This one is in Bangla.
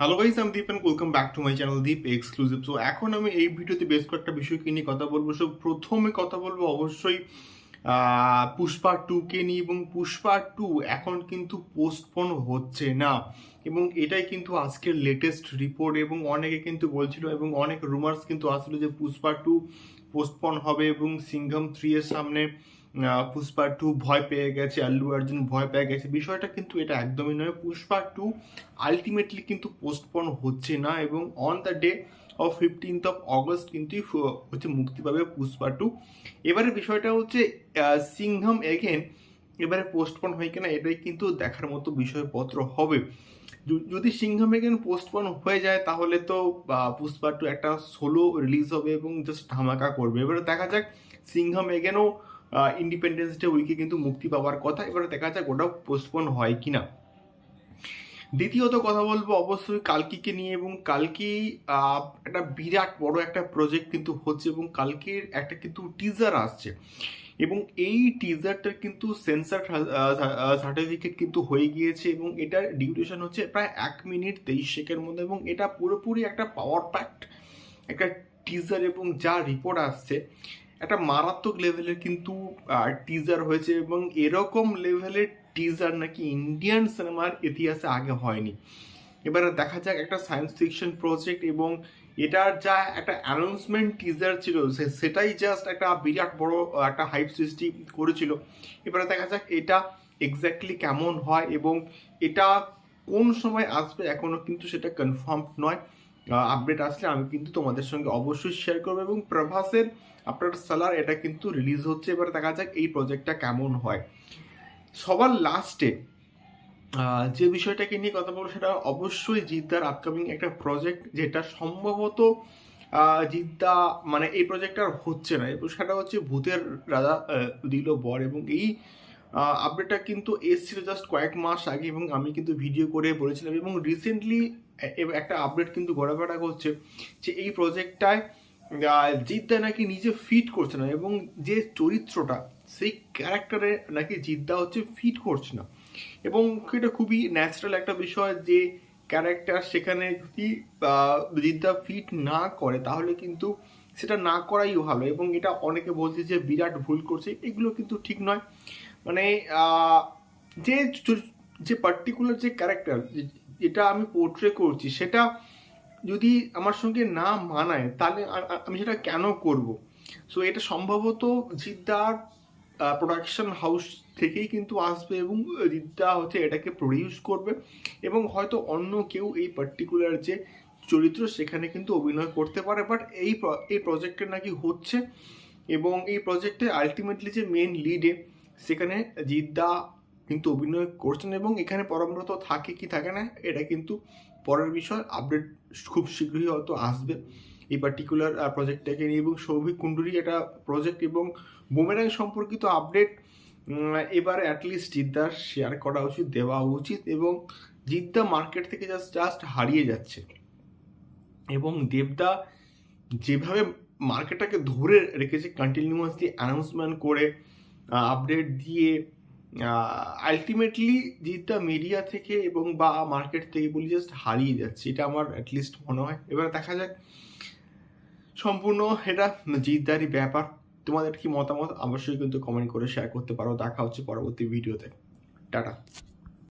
হ্যালো গাইস আমি Deep and welcome back to my channel Deep exclusive so এখন আমি এই ভিডিওতে বেশ কয়েকটা বিষয়কে নিয়ে কথা বলব। সো প্রথমে কথা বলব অবশ্যই পুষ্পা টু কে নিয়ে এবং পুষ্পা টু এখন কিন্তু পোস্টপোন হচ্ছে না। এবং এটাই কিন্তু আজকের লেটেস্ট রিপোর্ট এবং অনেকে কিন্তু বলছিল এবং অনেক রুমার্স কিন্তু আসলো যে পুষ্পা টু পোস্টপন হবে এবং সিংঘম থ্রি এর সামনে পুষ্পা টু ভয় পেয়ে গেছে, আল্লু অর্জুন ভয় পেয়ে গেছে। বিষয়টা কিন্তু এটা একদমই নয়। পুষ্পা টু আলটিমেটলি কিন্তু পোস্টপন হচ্ছে না এবং on the day of fifteenth of August কিন্তু হচ্ছে মুক্তি পাবে পুষ্পা টু। এবারে বিষয়টা হচ্ছে সিংহম এগেন এবারে পোস্টপন হয় কিনা এটাই কিন্তু দেখার মতো বিষয়পত্র হবে। যদি সিংহম এগেন পোস্টপন হয়ে যায় তাহলে তো পুষ্পা টু একটা সোলো রিলিজ হবে এবং জাস্ট ধামাকা করবে। এবারে দেখা যাক, সিংহম এগেনও ইন্ডিপেন্ডেন্স ডে উইকে কিন্তু মুক্তি পাওয়ার কথা। এবারে দেখা যাক ওটাও পোস্টপন হয় কিনা। দ্বিতীয়ত কথা বলব, অবশ্যই কালকিকে নিয়ে এবং কালকি একটা বিরাট বড় একটা প্রজেক্ট কিন্তু হচ্ছে এবং কালকির একটা কিন্তু টিজার আসছে। এবং এই টিজারটার কিন্তু সেন্সার সার্টিফিকেট কিন্তু হয়ে গিয়েছে এবং এটার ডিউরেশন হচ্ছে প্রায় এক মিনিট তেইশ সেকেন্ডের মধ্যে এবং এটা পুরোপুরি একটা পাওয়ার প্যাক্ট একটা টিজার এবং যা রিপোর্ট আসছে একটা মারাত্মক লেভেলের কিন্তু টিজার হয়েছে এবং এরকম লেভেলের টিজার নাকি ইন্ডিয়ান সিনেমার ইতিহাসে আগে হয়নি। এবারে দেখা যাক একটা সায়েন্স ফিকশন প্রজেক্ট এবং এটার যা একটা অ্যানাউন্সমেন্ট টিজার ছিল সেটাই জাস্ট একটা বিরাট বড় একটা হাইপ সৃষ্টি করেছিল। এবারে দেখা যাক এটা এক্স্যাক্টলি কেমন হয় এবং এটা কোন সময় আসবে এখনও কিন্তু সেটা কনফার্ম নয়। আপডেট আসলে আমি কিন্তু তোমাদের সঙ্গে অবশ্যই শেয়ার করব এবং প্রভাসের আপনার সালার এটা কিন্তু রিলিজ হচ্ছে। এবার দেখা যাক এই প্রজেক্টটা কেমন হয়। সবার লাস্টে যে বিষয়টাকে নিয়ে কথা বলব সেটা অবশ্যই জিদ্দার আপকামিং একটা প্রজেক্ট যেটা সম্ভবত জিদ্দা মানে এই প্রজেক্ট আর হচ্ছে না। সেটা হচ্ছে ভূতের রাজা দিল বর এবং এই আপডেটটা কিন্তু এসছিল জাস্ট কয়েক মাস আগে এবং আমি কিন্তু ভিডিও করে বলেছিলাম এবং রিসেন্টলি একটা আপডেট কিন্তু ঘোরাফেরা করছে যে এই প্রজেক্টটায় জিদ্দা নাকি নিজে ফিট করছে না এবং যে চরিত্রটা, সেই ক্যারেক্টারে নাকি জিদ্দা হচ্ছে ফিট করছে না। এবং এটা খুবই ন্যাচারাল একটা বিষয় যে ক্যারেক্টার সেখানে যদি জিদ্দা ফিট না করে, তাহলে কিন্তু সেটা না করাই ভালো এবং এটা অনেকে বলছে যে বিরাট ভুল করছে, এগুলো কিন্তু ঠিক নয়। মানে যে যে পার্টিকুলার যে ক্যারেক্টার যেটা আমি পোর্ট্রে করছি, সেটা যদি আমার সঙ্গে না মানায়, তাহলে আমি সেটা কেন করব? সো এটা সম্ভবত জিদ্দার প্রোডাকশন হাউস থেকেই কিন্তু আসবে এবং জিদ্দা হচ্ছে এটাকে প্রডিউস করবে এবং হয়তো অন্য কেউ এই পার্টিকুলার যে চরিত্র সেখানে কিন্তু অভিনয় করতে পারে বাট এই এই প্রজেক্টে নাকি হচ্ছে এবং এই প্রজেক্টে আলটিমেটলি যে মেন লিডে সেখানে জিদ্দা কিন্তু অভিনয় করছেন এবং এখানে পরমরত থাকে কি থাকে না, এটা কিন্তু পরের বিষয়। আপডেট খুব শীঘ্রই হয়তো আসবে এই পার্টিকুলার প্রজেক্টটাকে নিয়ে এবং সৌভিক কুণ্ডুরি একটা প্রজেক্ট এবং বুমেরাং সম্পর্কিত আপডেট এবারে অ্যাটলিস্ট জিদ্দার শেয়ার করা উচিত, দেওয়া উচিত এবং জিদ্দা মার্কেট থেকে জাস্ট জাস্ট হারিয়ে যাচ্ছে। এবং দেবদা যেভাবে মার্কেটটাকে ধরে রেখেছে কন্টিনিউয়াসলি অ্যানাউন্সমেন্ট করে আপডেট দিয়ে আলটিমেটলি জিদ্দা মিডিয়া থেকে এবং বা মার্কেট থেকে বলি জাস্ট হারিয়ে যাচ্ছে, এটা আমার অ্যাটলিস্ট মনে হয়। এবার দেখা যাক, সম্পূর্ণ এটা জিদ্দারই ব্যাপার। তোমাদের কি মতামত? অবশ্যই কিন্তু কমেন্ট করে শেয়ার করতে পারো। দেখা হচ্ছে পরবর্তী ভিডিওতে টাটা।